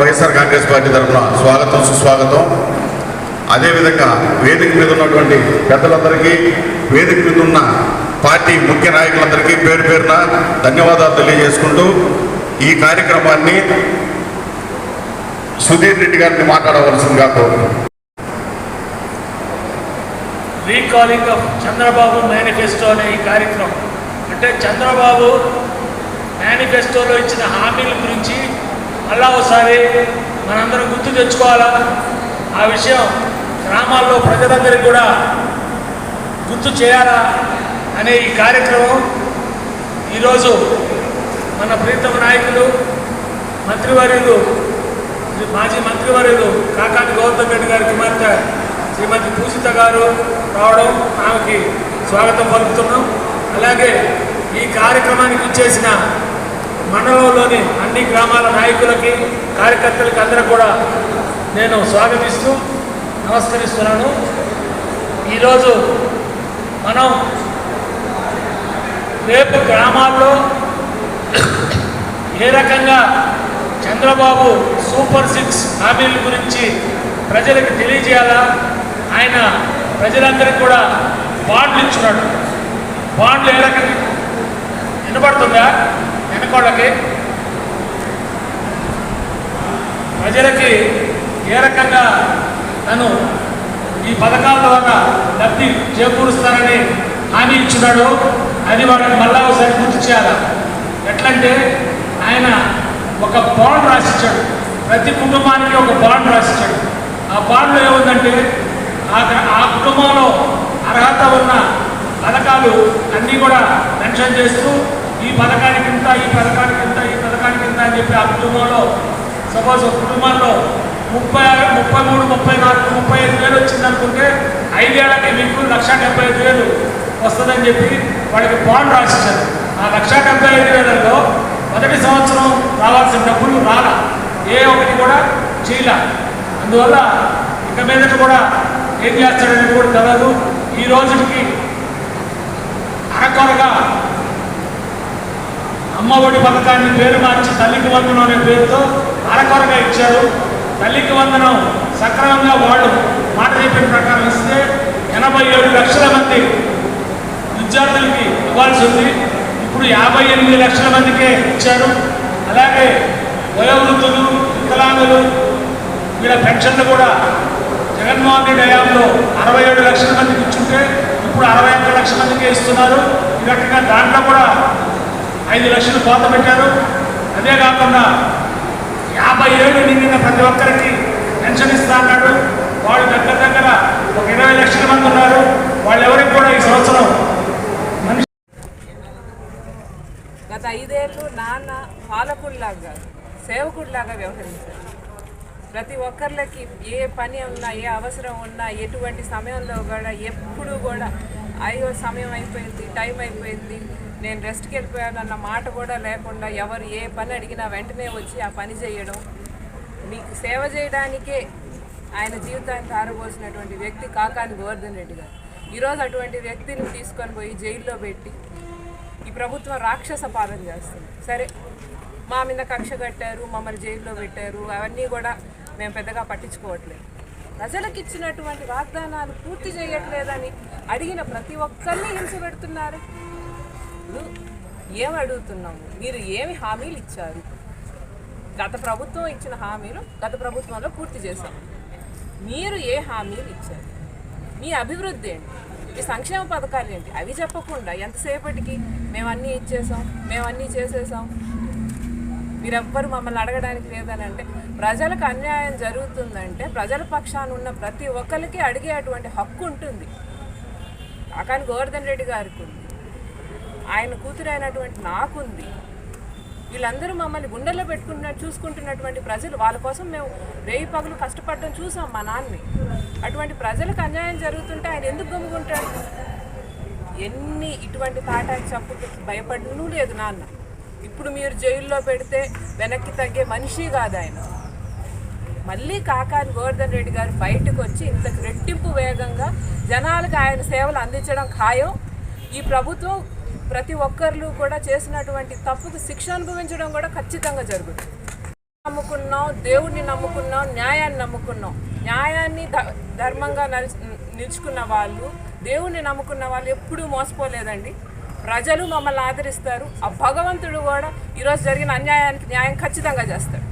YSR Congress party తరఫున స్వాగతం సుస్వాగతం. అదేవిధంగా వేదిక మీద ఉన్నటువంటి పెద్దలందరికీ వేదిక మీద ఉన్న పార్టీ ముఖ్య నాయకులందరికీ పేరు పేరున ధన్యవాదాలు తెలియజేసుకుంటూ ఈ కార్యక్రమాన్ని సుధీర్ రెడ్డి గారిని మాట్లాడవలసిందిగా కోరుతున్నాను రీకాలింగ్ ఆఫ్ చంద్రబాబు మేనిఫెస్టో అనే ఈ కార్యక్రమం. అంటే చంద్రబాబు మేనిఫెస్టోలో ఇచ్చిన హామీల గురించి మళ్ళా ఒకసారి మనందరం గుర్తు తెచ్చుకోవాలా? ఆ విషయం గ్రామాల్లో ప్రజలందరికీ కూడా గుర్తు చేయాలా అనే ఈ కార్యక్రమం? ఈరోజు మన ప్రీతమ నాయకులు మంత్రివర్యులు మాజీ మంత్రివర్యులు కాకాటి గౌతమ్ రెడ్డి గారి కుమార్తె శ్రీమతి పూజిత గారు రావడం ఆమెకి స్వాగతం పలుకుతున్నాం. అలాగే ఈ కార్యక్రమానికి ఇచ్చేసిన మండలంలోని అన్ని గ్రామాల నాయకులకి కార్యకర్తలకి అందరూ కూడా నేను స్వాగతిస్తూ నమస్కరిస్తున్నాను. ఈరోజు మనం రేపు గ్రామాల్లో ఏ రకంగా చంద్రబాబు సూపర్ సిక్స్ హామీల గురించి ప్రజలకు తెలియజేయాలా? ఆయన ప్రజలందరికీ కూడా బాండ్లు ఇచ్చున్నాడు. బాండ్లు ఏ రకంగా వినబడుతుందా? వెనకోళ్ళకి. ప్రజలకి ఏ రకంగా తను ఈ పథకాల ద్వారా లబ్ధి చేకూరుస్తానని హామీ ఇచ్చినాడో అది వాళ్ళకి మళ్ళా ఒకసారి గుర్తు చేయాలి? ఎట్లంటే ఆయన ఒక బాండ్ రాసిచ్చాడు. ప్రతి కుటుంబానికి ఒక బాండ్ రాసిచ్చాడు. ఆ బాండ్లో ఏముందంటే ఆ ఆ కుటుంబంలో అర్హత ఉన్న పథకాలు అన్నీ కూడా మెన్షన్ చేస్తూ ఈ పథకానికి ఇంత ఈ పథకానికి ఇంత ఈ పథకానికి ఇంత అని చెప్పి ఆ కుటుంబంలో సపోజ్ ఒక కుటుంబంలో ముప్పై ముప్పై మూడు ముప్పై నాలుగు ముప్పై ఐదు వేలు వచ్చింది అనుకుంటే మీకు లక్ష డెబ్బై ఐదు వేలు వస్తుందని చెప్పి వాడికి బాండ్ రాసిచ్చారు. ఆ లక్ష డెబ్బై ఐదు వేలలో మొదటి సంవత్సరం రావాల్సిన డబ్బులు రాలా. ఏ ఒకటి కూడా చేయల. అందువల్ల ఇక మీదట కూడా ఏం చేస్తాడని కూడా తెలియదు ఈ రోజుకి అరకొరగా అమ్మఒడి పథకాన్ని పేరు మార్చి తల్లికి వందనం అనే పేరుతో అరకొరగా ఇచ్చారు. తల్లికి వందనం సక్రమంగా వాళ్ళు మాట చెప్పిన ప్రకారం ఇస్తే ఎనభై ఏడు లక్షల మంది విద్యార్థులకి ఇవ్వాల్సి ఉంది. ఇప్పుడు యాభై ఎనిమిది లక్షల మందికే ఇచ్చారు. అలాగే వయోవృద్ధులు వికలాంగులు వీళ్ళ పెన్షన్లు కూడా జగన్మోహన్ రెడ్డి హయాంలో అరవై ఏడు లక్షల మందికి ఇచ్చుంటే ఇప్పుడు అరవై ఒక్క లక్షల మందికే ఇస్తున్నారు. ఈ రకంగా దాంట్లో కూడా ఐదు లక్షలు కోత పెట్టారు. అదే కాకుండా యాభై ఏళ్ళు నిండిన ప్రతి ఒక్కరికి పెన్షన్ ఇస్తా అన్నాడు. వాళ్ళు దగ్గర దగ్గర ఒక ఇరవై లక్షల మంది ఉన్నారు. వాళ్ళు ఎవరికి కూడా ఈ సంవత్సరం గత ఐదేళ్ళు నాన్న పాలకుడిలాగా సేవకుడిలాగా వ్యవహరించారు. ప్రతి ఒక్కరికి ఏ పని ఉన్నా ఏ అవసరం ఉన్నా ఎటువంటి సమయంలో కూడా ఎప్పుడు కూడా అయ్యో సమయం అయిపోయింది టైం అయిపోయింది. నేను రెస్ట్కి వెళ్ళిపోయాను అన్న మాట కూడా లేకుండా ఎవరు ఏ పని అడిగినా వెంటనే వచ్చి ఆ పని చేయడం. మీకు సేవ చేయడానికే ఆయన జీవితాన్ని తారబోసినటువంటి వ్యక్తి కాకాని గోవర్ధన్ రెడ్డి గారు. ఈరోజు అటువంటి వ్యక్తిని తీసుకొని పోయి జైల్లో పెట్టి ఈ ప్రభుత్వం రాక్షస పాలన చేస్తుంది. సరే మా మీద కక్ష కట్టారు మమ్మల్ని జైల్లో పెట్టారు అవన్నీ కూడా మేము పెద్దగా పట్టించుకోవట్లేదు. ప్రజలకు ఇచ్చినటువంటి వాగ్దానాలు పూర్తి చేయట్లేదని అడిగిన ప్రతి ఒక్కరిని హింస పెడుతున్నారు. ఏం అడుగుతున్నాము మీరు ఏమి హామీలు ఇచ్చారు? గత ప్రభుత్వం ఇచ్చిన హామీలు గత ప్రభుత్వంలో పూర్తి చేశాం. మీరు ఏ హామీలు ఇచ్చారు? మీ అభివృద్ధి ఏంటి? మీ సంక్షేమ పథకాలు ఏంటి? అవి చెప్పకుండా ఎంతసేపటికి మేము అన్నీ ఇచ్చేసాం మేము అన్నీ చేసేసాం మీరెవ్వరు మమ్మల్ని అడగడానికి లేదని అంటే ప్రజలకు అన్యాయం జరుగుతుందంటే ప్రజల పక్షాన ఉన్న ప్రతి ఒక్కరికి అడిగేటువంటి హక్కు ఉంటుంది. కాకాని గోవర్ధన్ రెడ్డి గారికి ఉంది. ఆయన కూతురు అయినటువంటి నాకుంది. వీళ్ళందరూ మమ్మల్ని గుండెల్లో పెట్టుకున్న చూసుకుంటున్నటువంటి ప్రజలు వాళ్ళ కోసం మేము రేయి పగులు కష్టపడడం చూసాం మా నాన్నని. అటువంటి ప్రజలకు అన్యాయం జరుగుతుంటే ఆయన ఎందుకు గమ్ముకుంటాడు? ఎన్ని ఇటువంటి తాటాకి చప్పుకి భయపడను లేదు నాన్న. ఇప్పుడు మీరు జైల్లో పెడితే వెనక్కి తగ్గే మనిషి కాదు ఆయన. మళ్ళీ కాకాని గోవర్ధన్ రెడ్డి గారు బయటకు వచ్చి ఇంత రెట్టింపు వేగంగా జనాలకు ఆయన సేవలు అందించడం ఖాయం. ఈ ప్రభుత్వం ప్రతి ఒక్కరు కూడా చేసినటువంటి తప్పుకు శిక్ష అనుభవించడం కూడా ఖచ్చితంగా జరుగుతుంది. నమ్ముకున్నాం దేవుడిని నమ్ముకున్నాం న్యాయాన్ని నమ్ముకున్నాం. న్యాయాన్ని ధర్మంగా నిలుచుకున్న వాళ్ళు దేవుణ్ణి నమ్ముకున్న వాళ్ళు ఎప్పుడూ మోసపోలేదండి. ప్రజలు మమ్మల్ని ఆదరిస్తారు. ఆ భగవంతుడు కూడా ఈరోజు జరిగిన అన్యాయానికి న్యాయం ఖచ్చితంగా చేస్తాడు.